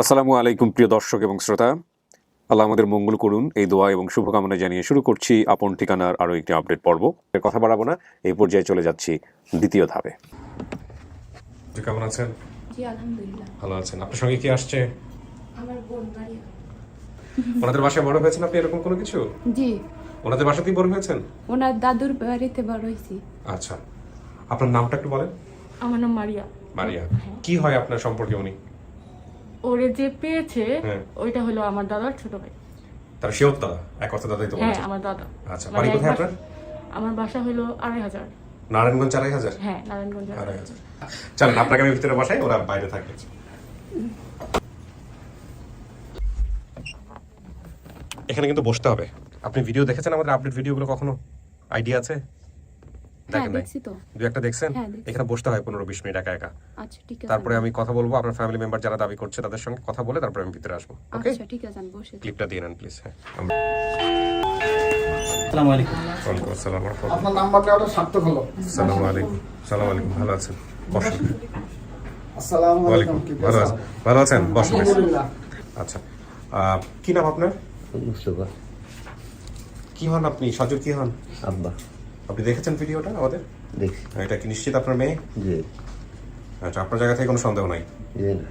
আসসালামু আলাইকুম প্রিয় দর্শক এবং শ্রোতা। আল্লাহ আমাদের মঙ্গল করুন এই দোয়া এবং শুভকামনা জানিয়ে শুরু করছি আপন ঠিকানার আরও একটি আপডেট পর্ব। এর কথা বাড়াবো না এই পর্যায়ে চলে যাচ্ছি দ্বিতীয় ধাপে। কেমন আছেন? ভালো আছেন। আপনার সঙ্গে কি আসছে? আমার বোন বাড়ি। ওনাদের বাসায় বড় হয়েছেন আপনি এরকম কোনো কিছু? জি। ওনাদের বাসাতেই বড় হয়েছেন? ওনার দাদুর বাড়িতে বড় হয়েছি। আচ্ছা। আপনার নামটা একটু বলেন। আমার নাম মারিয়া। মারিয়া। কি হয় আপনার সম্পর্কে উনি? ওরে যে পেয়েছে হ্যাঁ। ওইটা হলো আমার দাদার ছোট ভাই। তার শিওর দাদা এক কথা দাদাই তো হ্যাঁ আমার দাদা। আচ্ছা মানে বাড়ি কোথায় আপনার? আমার বাসা হলো আড়াই হাজার। নারায়ণগঞ্জ আড়াই হাজার? হ্যাঁ নারায়ণগঞ্জ আড়াই হাজার। চলেন আপনাকে আমি ভিতরে বসাই ওরা বাইরে থাকবে এখানে কিন্তু বসতে হবে। আপনি ভিডিও দেখেছেন আমাদের আপডেট ভিডিওগুলো কখনো? আইডিয়া আছে? দেখেন নাই দেখছি একটা দেখছেন? হ্যাঁ, এখানে বসতে হয় পনেরো বিশ মিনিট একা একা। আচ্ছা ঠিক আছে। তারপরে আমি কথা বলব আপনার ফ্যামিলি মেম্বার যারা দাবি করছে তাদের সঙ্গে কথা বলে তারপরে আমি ভিতরে আসব ওকে আচ্ছা ঠিক আছে আমি বসে ক্লিপটা দিয়ে নেন প্লিজ হ্যাঁ। আসসালামু আলাইকুম। ওয়ালাইকুম আসসালাম আপনার নাম্বারটা ওটা সার্থক হলো। আসসালামু আলাইকুম সালাম আলাইকুম ভালো আছেন? বসুন আসসালামু আলাইকুম কি ভালো আছেন? ভালো আছেন? বসুন আচ্ছা কি নাম আপনার? মুস্তফা। কি হন আপনি? সাজুর কি হন? আব্বা। আপনি দেখেছেন ভিডিওটা আমাদের? দেখছি। এটা কি নিশ্চিত আপনার মেয়ে? জি। আচ্ছা আপনার জায়গা থেকে কোনো সন্দেহ নাই? জি না।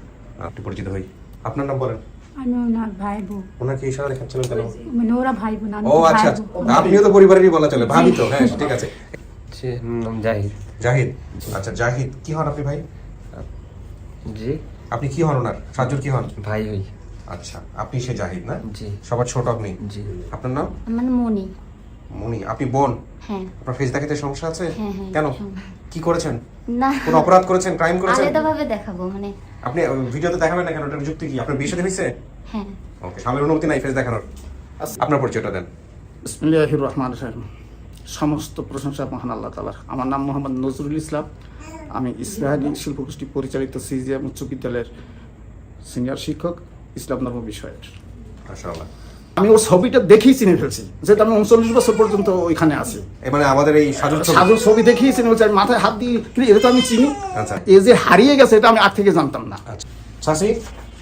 একটু পরিচিত হই। আপনার নাম বলেন। আমি ওনার ভাই বোন ওনাকে ইশারা দেখাচ্ছিলেন কেন? মানে ওরা ভাই বোন আমি ও আচ্ছা বোন। আপনিও তো পরিবারেরই বলা চলে ভাবি তো। হ্যাঁ ঠিক আছে। সে নাম জাহিদ। জাহিদ? আচ্ছা জাহিদ কি হন আপনি ভাই? জি। আপনি কি হন ওনার? সাজুর কি হন? ভাই হই। আচ্ছা আপনি সে জাহিদ না? জি। সবার ছোট আপনি? জি। আপনার নাম? আমার মনি মনি আপনি বোন। হ্যাঁ। আপনার ফেস দেখাতে সমস্যা আছে? হ্যাঁ, হ্যাঁ, কেন? কি করেছেন? না। কোন অপরাধ করেছেন? ক্রাইম করেছেন? আলাদাভাবে দেখাবো মানে আপনি ভিডিওতে দেখাবেন না কেন? ওটার যুক্তি কি? আপনার বিয়ে সাথে হয়েছে? হ্যাঁ। ওকে স্বামীর অনুমতি নাই ফেস দেখানোর। আপনার পরিচয়টা দেন। বিসমিল্লাহির রহমান রহিম। সমস্ত প্রশংসা মহান আল্লাহ তালার আমার নাম মোহাম্মদ নজরুল ইসলাম। আমি ইসরায়েলি শিল্পগোষ্ঠী পরিচালিত সিজিএম উচ্চ বিদ্যালয়ের সিনিয়র শিক্ষক ইসলাম ধর্ম বিষয়ের। মাশাআল্লাহ। আমি ওর ছবিটা দেখেই চিনে ফেলছি যেটা আমি উনচল্লিশ বছর পর্যন্ত ওইখানে আছি। এ মানে আমাদের এই সাজুর ছবি? সাধুর ছবি দেখেই চিনে ফেলছি আমি মাথায় হাত দিয়ে কিন্তু এটা তো আমি চিনি। আচ্ছা। এ যে হারিয়ে গেছে এটা আমি আগ থেকে জানতাম না। আচ্ছা। শাসি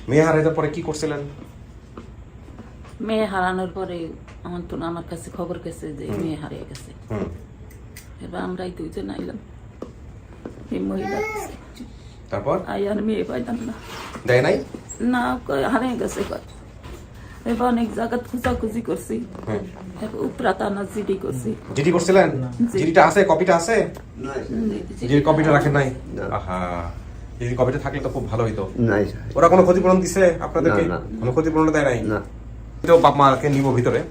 মেয়ে হারাইতে পরে কি করছিলেন? মেয়ে হারানোর পরে আমার তো আমার কাছে খবর গেছে যে মেয়ে হারিয়ে গেছে। এবার আমরা এই দুইজন আইলাম। এই মহিলার কাছে। তারপর? আই আর মেয়ে পাইলাম না। দেয় নাই? না হারিয়ে গেছে কয় এবার অনেক জায়গা খুঁজাখুঁজি করছি। উপরা টানা জিডি করছি। জিডি করছিলেন? জিডিটা আছে? কপিটা আছে? জিডির কপিটা রাখেন নাই? আহা জিডির কপিটা থাকলে তো খুব ভালো হইতো। নাই। ওরা কোনো ক্ষতিপূরণ দিছে আপনাদেরকে? না, না। কোনো ক্ষতিপূরণ দেয় নাই? না। তো বাপ মাকে নিব ভিতরে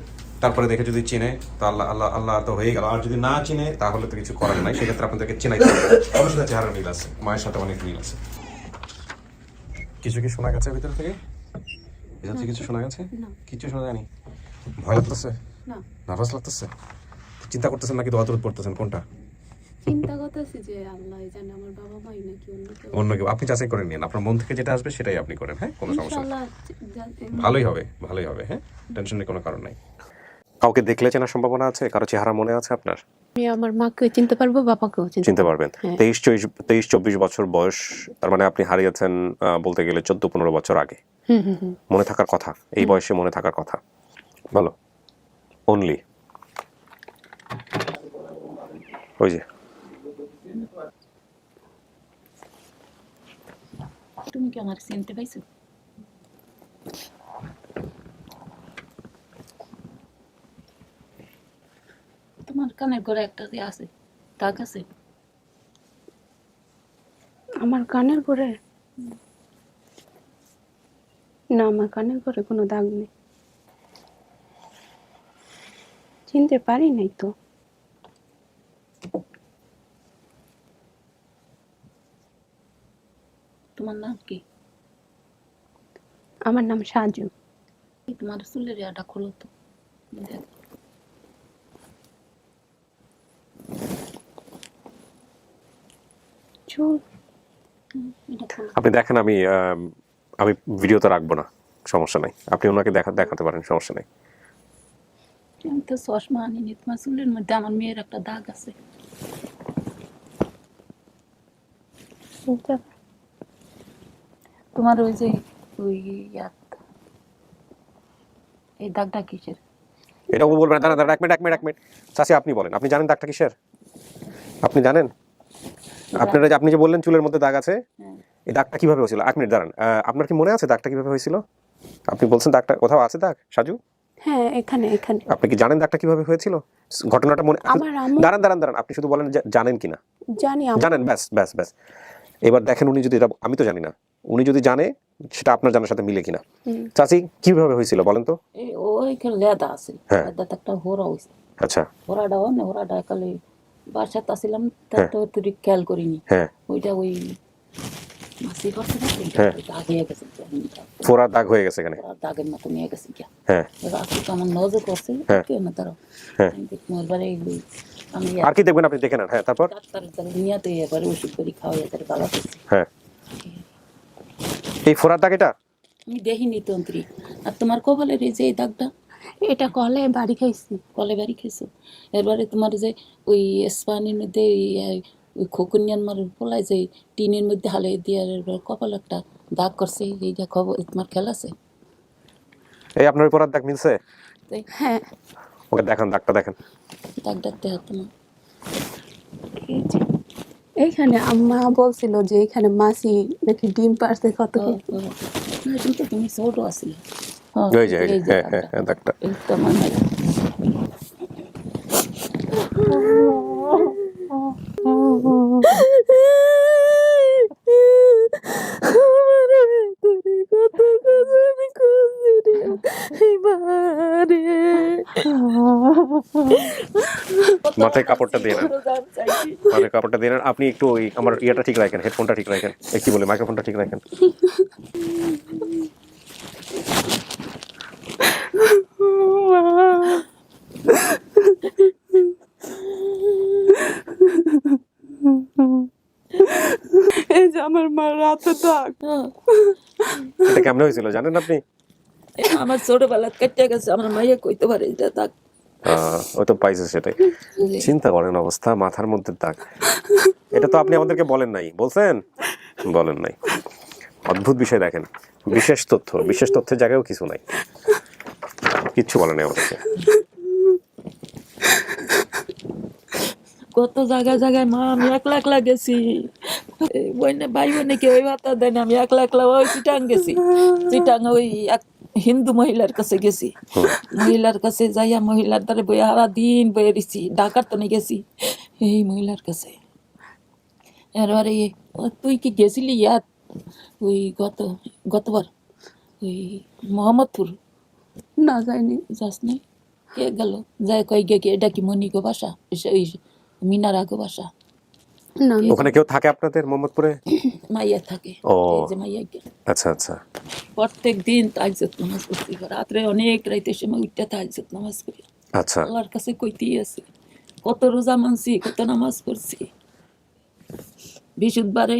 তারপরে দেখে যদি চিনে তো আল্লাহ আল্লাহ আল্লাহ তো হয়ে গেল। আর যদি না চিনে তাহলে তো কিছু করার নাই। সেক্ষেত্রে আপনাদেরকে চেনাইতে হবে। আমার সাথে চেহারা মিল আছে। মায়ের সাথে অনেক মিল আছে। কিছু কি শোনা গেছে ভিতর থেকে? থেকে কিছু শোনা গেছে? কিছু শোনা যায়নি? ভয় লাগতেছে? না। নার্ভাস লাগতেছে? চিন্তা করতেছেন নাকি দোয়া পড়তেছেন? কোনটা? চিন্তা করতেছি যে আল্লাহ জানে আমার বাবা মাই নাকি অন্য কেউ। অন্য কেউ। আপনি যাচাই করে নিন। আপনার মন থেকে যেটা আসবে সেটাই আপনি করেন হ্যাঁ? কোনো সমস্যা নেই। ইনশাআল্লাহ যা- ভালোই হবে ভালোই হবে হ্যাঁ? টেনশনের কোনো কারণ নাই। কাউকে দেখলে চেনার সম্ভাবনা আছে? কারও চেহারা মনে আছে আপনার? আমি আমার মাকে চিনতে পারব বাবাকেও চিনতে পারবেন। হ্যাঁ। তেইশ চব্বিশ তেইশ চব্বিশ বছর বয়স তার মানে আপনি হারিয়েছেন আহ, বলতে গেলে চোদ্দ পনেরো বছর আগে। মনে থাকার কথা এই বয়সে মনে থাকার কথা। বলো। অনলি ওই যে। তুমি কি আমার চিনতে পাইছো? তোমার কানের ঘরে একটা যে আছে দাগ আছে? আমার কানের পরে না আমার কানের পরে কোনো দাগ নেই। চিনতে পারি নাই তো। তোমার নাম কি? আমার নাম সাজু। তোমার চুলের ইয়াটা খোলো তো। চুল। আপনি দেখেন আমি আমি ভিডিওতে রাখব না সমস্যা নাই। আপনি ওনাকে দেখা দেখাতে পারেন সমস্যা নেই। আমি তো চশমা আনিনি তোমার চুলের মধ্যে আমার মেয়ের একটা দাগ আছে। তোমার ওই যে ওই ইয়াত এই দাগটা কিসের? এটা ও বলবে না দাঁড়া দাঁড়া এক মিনিট এক মিনিট এক মিনিট। চাচি আপনি বলেন আপনি জানেন দাগটা কিসের? আপনি জানেন? আপনারা যে আপনি যে বললেন চুলের মধ্যে দাগ আছে হ্যাঁ। এই দাগটা কীভাবে হয়েছিল? এক মিনিট দাঁড়ান। আপনার কি মনে আছে দাগটা কীভাবে হয়েছিল? আপনি বলছেন দাগটা কোথাও আছে দাগ? সাজু? হ্যাঁ এখানে এখানে। আপনি কি জানেন দাগটা কীভাবে হয়েছিল? ঘটনাটা মনে আমার দাঁড়ান দাঁড়ান দাঁড়ান। আপনি শুধু বলেন জানেন কিনা। জানি আমার জানেন ব্যাস ব্যাস ব্যাস। এবার দেখেন উনি যদি এটা আমি তো জানি না। উনি যদি জানে সেটা আপনার জানার সাথে মিলে কিনা। চাচি কীভাবে হয়েছিল বলেন তো? ওইখানে লেদা আছে। হ্যাঁ। লেদাতে একটা হোরা হয়েছে। আচ্ছা। হোরাটাও না হোরাটা একালে বাসাতে আসছিলাম হ্যাঁ। তার তো তুই খেয়াল করিনি। হ্যাঁ। ওইটা ওই না হ্যাঁ। দাগ হয়ে গেছে ফোরা দাগ হয়ে গেছে এখানে দাগের মতো নিয়ে গেছে হ্যাঁ আজকে তো আমার নজর করছে হ্যাঁ। না তারা হ্যাঁ। আমি দেখি এবারে ওই আমি আর কি দেখবেন আপনি দেখে নেন হ্যাঁ তারপর ডাক্তারের তারা নিয়ে তো এবারে ওষুধ করে খাওয়া তারা ভালো হ্যাঁ এই ফোরার দাগ এটা আমি দেখিনি তন্ত্রী আর তোমার কপালের এই যে এই দাগটা এটা কলে বাড়ি খাইছি কলে বাড়ি খেয়েছো এবারে তোমার যে ওই স্পানির মধ্যে ওই, ওই মার পোলায় যে টিনের মধ্যে হালে দিয়ে কপাল একটা দাগ করছে এইটা খবর তোমার খেয়াল আছে? এই আপনার ফোরার দাগ মিলছে? হ্যাঁ। ওকে দেখান দাগটা দেখেন। দেহ তোমার। এই যে, এইখানে আম্মা বলছিল যে এখানে মাসি নাকি ডিম পারছে কত। না, তুমি ছোট আসলে ওই যে ওই যে হ্যাঁ হ্যাঁ হ্যাঁ দাগটা। এই তো মনে হয়। মাথায় কাপড়টা দিয়ে নেন। মাথায় কাপড়টা দিয়ে নেন। আপনি একটু ওই আমার ইয়েটা ঠিক রাখেন হেডফোনটা ঠিক রাখেন। একটু বলে মাইক্রোফোনটা ঠিক রাখেন। এই যে আমার মা রাতে হ্যাঁ। এটা কেমন হয়েছিল জানেন আপনি? এই আমার কেটে গেছে আমার মাইয়া কইতে পারে এটা ও তো পাইছে সেটাই। চিন্তা করেন অবস্থা মাথার মধ্যে দাগ। এটা তো আপনি আমাদেরকে বলেন নাই। বলছেন? বলেন নাই। অদ্ভুত বিষয় দেখেন। বিশেষ তথ্য বিশেষ তথ্যের জায়গায়ও কিছু নাই। কিচ্ছু বলেন নাই আমাদেরকে। কত জায়গায় জায়গায় মা আমি একলা একলা গেছি। ভাই বোনে কেউ ভাতা দেন আমি একলা একলা ওই চিটাং গেছি। চিটাং ওই এক হিন্দু মহিলার কাছে গেছি। মহিলার কাছে যাইয়া মহিলার দ্বারে বই হারা দিন বয়ে দিছি ডাকার তো গেছি। এই মহিলার কাছে। এরবারে তুই কি গেছিলি ইয়াত? ওই গত গতবার? ওই মোহাম্মদপুর? না যায়নি যাস নাই কে গেল? যাই কই গে এটা কি মনিগো বাসা? ওই মিনারা গো বাসা? ওখানে কেউ থাকে আপনাদের মোহাম্মদপুরে? মাইয়া থাকে। ও। মাইয়া আচ্ছা আচ্ছা। প্রত্যেক দিন তাইজত নামাজ পড়ছি রাত্রে অনেক রাইতে সময় উঠতে তাইজত নামাজ পড়ি। আচ্ছা। আল্লাহর কাছে কইতেই আছে কত রোজা মানছি কত নামাজ পড়ছি। বিশুদ্ধবারে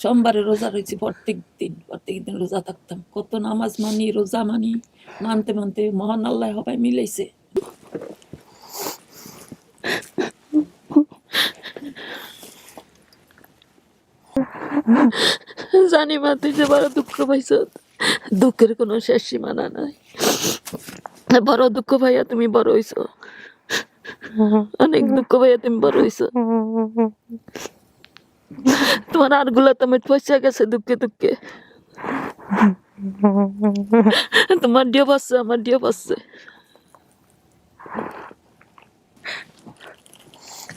সোমবারে রোজা রয়েছি প্রত্যেক দিন প্রত্যেক দিন রোজা থাকতাম। কত নামাজ মানি রোজা মানি মানতে মানতে মহান আল্লাহ হবাই মিলাইছে। জানি মা, তুই যে বড় দুঃখ পাইছ, দুঃখের কোনো শেষ সীমানা নাই। বড় দুঃখ ভাইয়া তুমি বড় হইছো। অনেক দুঃখ ভাইয়া তুমি বড় হইছো। তোমার আরগুলা তো পয়সা গেছে দুঃখে দুঃখে। তোমার ডিও পাচ্ছে, আমার ডিও পাচ্ছে।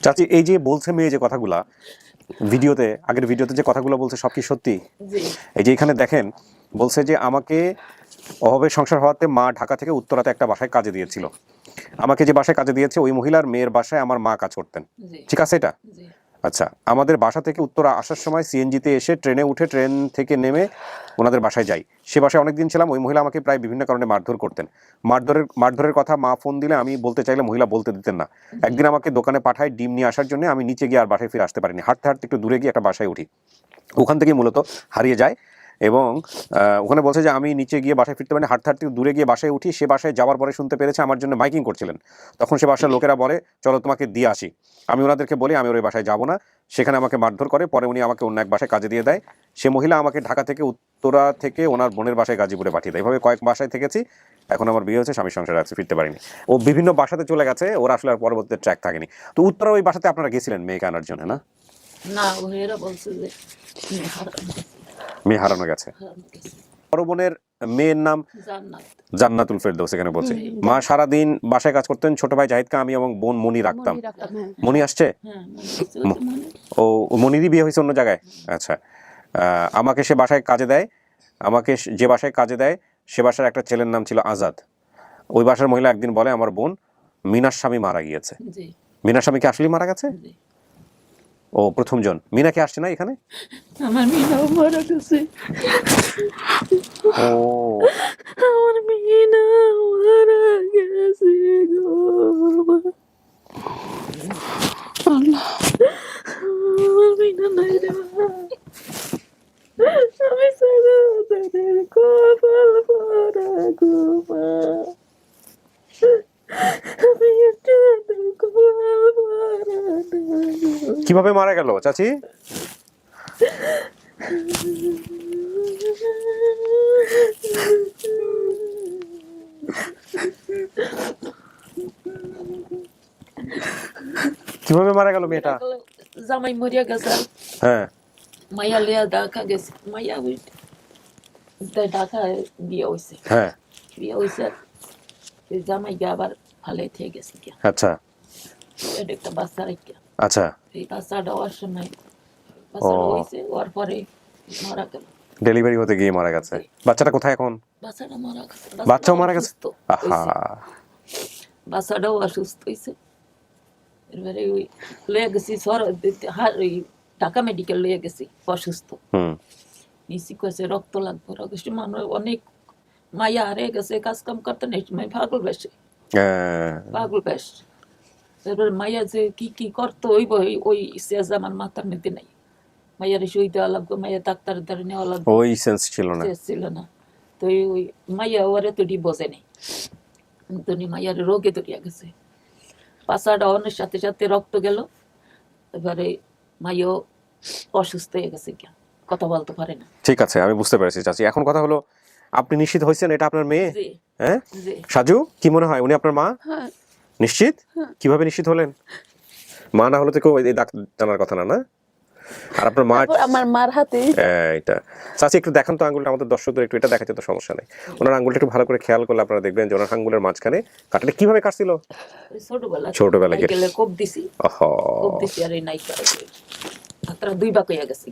চাচি, এই যে বলছে মেয়ে যে কথাগুলা ভিডিওতে আগের ভিডিওতে যে কথাগুলো বলছে সব কি সত্যি? এই যে এখানে দেখেন বলছে যে আমাকে অভাবে সংসার হওয়াতে মা ঢাকা থেকে উত্তরাতে একটা বাসায় কাজে দিয়েছিল। আমাকে যে বাসায় কাজে দিয়েছে ওই মহিলার মেয়ের বাসায় আমার মা কাজ করতেন। ঠিক আছে এটা? আচ্ছা আমাদের বাসা থেকে উত্তরা আসার সময় সিএনজিতে এসে ট্রেনে উঠে ট্রেন থেকে নেমে ওনাদের বাসায় যাই। সে বাসায় অনেকদিন ছিলাম ওই মহিলা আমাকে প্রায় বিভিন্ন কারণে মারধর করতেন। মারধরের মারধরের কথা মা ফোন দিলে আমি বলতে চাইলে মহিলা বলতে দিতেন না। একদিন আমাকে দোকানে পাঠায় ডিম নিয়ে আসার জন্য আমি নিচে গিয়ে আর বাসায় ফিরে আসতে পারিনি। হাঁটতে হাঁটতে একটু দূরে গিয়ে একটা বাসায় উঠি। ওখান থেকে মূলত হারিয়ে যায়। এবং ওখানে বলছে যে আমি নিচে গিয়ে বাসায় ফিরতে পারি হাঁটতে হাঁটতে দূরে গিয়ে বাসায় উঠি, সে বাসায় যাওয়ার পরে শুনতে পেরেছে আমার জন্য মাইকিং করছিলেন। তখন সে বাসার লোকেরা বলে, চলো তোমাকে দিয়ে আসি। আমি ওনাদেরকে বলি, আমি ওই বাসায় যাব না। সেখানে আমাকে মারধর করে, পরে উনি আমাকে অন্য এক বাসায় কাজে দিয়ে দেয়। সে মহিলা আমাকে ঢাকা থেকে উত্তরা থেকে ওনার বোনের বাসায় গাজীপুরে পাঠিয়ে দেয়। এভাবে কয়েক বাসায় থেকেছি, এখন আমার বিয়ে হয়েছে স্বামী সংসারে আছে, ফিরতে পারিনি। ও বিভিন্ন বাসাতে চলে গেছে, ওর আসলে আর পরবর্তীতে ট্র্যাক থাকেনি। তো উত্তরা ওই বাসাতে আপনারা গেছিলেন মেয়েকে আনার জন্য, না? না ও এরা বলছে যে মেয়ে হারানো গেছে। বড় বোনের মেয়ের নাম জান্নাত। জান্নাতুল ফেরদৌস এখানে বলছে। মা সারাদিন বাসায় কাজ করতেন ছোট ভাই জাহিদকে আমি এবং বোন মনি রাখতাম। মনে হ্যাঁ। আসছে? হ্যাঁ ও মনিরই বিয়ে হয়েছে অন্য জায়গায়? আচ্ছা। আমাকে সে বাসায় কাজে দেয়। আমাকে যে বাসায় কাজে দেয় সে বাসার একটা ছেলের নাম ছিল আজাদ। ওই বাসার মহিলা একদিন বলে আমার বোন মিনার স্বামী মারা গিয়েছে। মিনার স্বামী কি আসলেই মারা গেছে? ও প্রথম জন। মিনা কি আসছে না এখানে? আমার মিনা মারা গেছে। ও। আমার মিনা মারা গেছে গো আল্লাহ আমার মিনা নাই রে মা। আমি সারা তাদের কপাল পরা গো মা আমি একটু তাদের কপাল পরা না গো। কীভাবে মারা গেল চাচি? কীভাবে মারা গেল মেয়েটা? জামাই মরিয়া গেছে। হ্যাঁ। মাইয়া লিয়া ঢাকা গেছে। মাইয়া ঢাকায় বিয়ে হয়েছে হ্যাঁ। বিয়ে হয়েছে জামাই আবার ভালোই থেকে গেছে আচ্ছা। এটা একটা বাচ্চা রেখে আচ্ছা। এই বাচ্চাটা হওয়ার সময় বাচ্চাটা হয়েছে হওয়ার পরে মারা গেল। ডেলিভারি হতে গিয়ে মারা গেছে। বাচ্চাটা কোথায় এখন? বাচ্চাটা মারা গেছে। বাচ্চাও মারা গেছে? আহা। বাচ্চাটাও অসুস্থ হয়েছে এবারে ওই লয়ে গেছি সর হার ওই ঢাকা মেডিকেল লয়ে গেছি অসুস্থ। হুম। নিচি কয়েছে রক্ত লাগবে। রক্ত মানুষ অনেক মায়া হারিয়ে গেছে কাজ কাম করতে নেই। পাগল বেশে। আহ, পাগল বেশ। এবার মায়া যে কি কি করতো ওই ওই সেজ আমার মাথার মধ্যে নাই শুই দেওয়া লাগবে ডাক্তার দ্বারা নেওয়া লাগবে ওই সেন্স ছিল না ছিল না তো ওই মাইয়া ওরে তোটি বোঝে নেই তনি মাইয়ার রোগে ধরিয়া গেছে পাশাটা অনেক সাথে সাথে রক্ত গেল এবারে মাইও অসুস্থ হয়ে গেছে কি কথা বলতে পারে না ঠিক আছে আমি বুঝতে পেরেছি চাচি এখন কথা হলো আপনি নিশ্চিত হয়েছেন এটা আপনার মেয়ে হ্যাঁ সাজু কি মনে হয় উনি আপনার মা হ্যাঁ নিশ্চিত? কীভাবে নিশ্চিত হলেন? মা না হলে তো কেউ এই জানার কথা না না? আর আপনার মা আমার মার হাতে। এইটা। চাচি একটু দেখান তো আঙ্গুলটা আমাদের দর্শকদের একটু এটা দেখাতে তো সমস্যা নেই। ওনার আঙ্গুলটা একটু ভালো করে খেয়াল করলে আপনারা দেখবেন যে ওনার আঙ্গুলের মাঝখানে কাটলে কীভাবে কাটছিল? ছোটবেলা ছোটবেলা। সাইকেলে কোপ দিছি। অহ কোপ দিছি আর এই নাইকা হাতরা দুই বাক হইয়া গেছে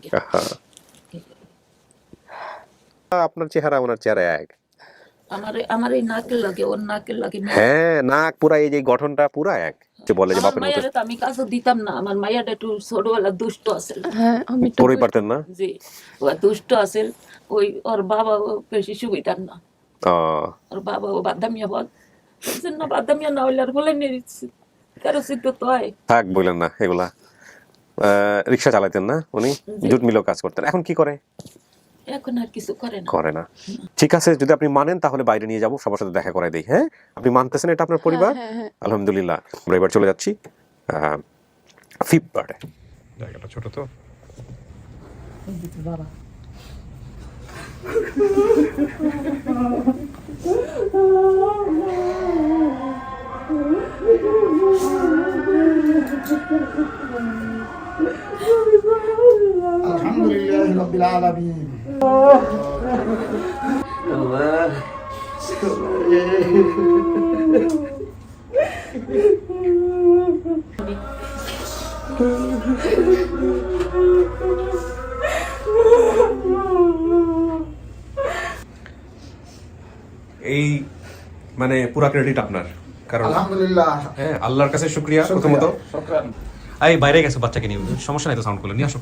আপনার চেহারা ওনার চেহারা এক। আমার আমার এই নাকের লাগে ওর নাকের লাগে হ্যাঁ নাক পুরা এই যে গঠনটা পুরা এক যে বলে যে বাপের মতো। আমি কাজও দিতাম না আমার মায়ের একটু ছোটবেলা দুষ্ট আছে। হ্যাঁ আমি তো পারতেন না? জি ও দুষ্ট আছে ওই ওর বাবা বেশি সুবিধার না। ওর বাবা ও বাদামিয়া বল। বলছেন বাদামিয়া না হইলে আর বলে নিয়ে কারও সিদ্ধ তো হয়। থাক বললেন না এগুলা। আহ, রিক্সা চালাতেন না উনি? জুট মিলেও কাজ করতেন। এখন কি করে? এখন আর কিছু করে না। করে না। ঠিক আছে যদি আপনি মানেন তাহলে বাইরে নিয়ে যাব সবার সাথে দেখা করাই দেই হ্যাঁ? আপনি মানতেছেন এটা আপনার পরিবার? হ্যাঁ, হ্যাঁ। আলহামদুলিল্লাহ। আমরা এবার চলে যাচ্ছি ফিফ পার্টে জায়গাটা ছোট তো। বাবা। আলহামদুলিল্লাহ রবিল আলমিন। এই মানে পুরা ক্রেডিট আপনার কারণ আলহামদুলিল্লাহ। হ্যাঁ আল্লাহর কাছে শুক্রিয়া প্রথমত। এই বাইরে গেছে বাচ্চাকে নিয়ে সমস্যা নাই তো সাউন্ড করলে নিয়ে আসো।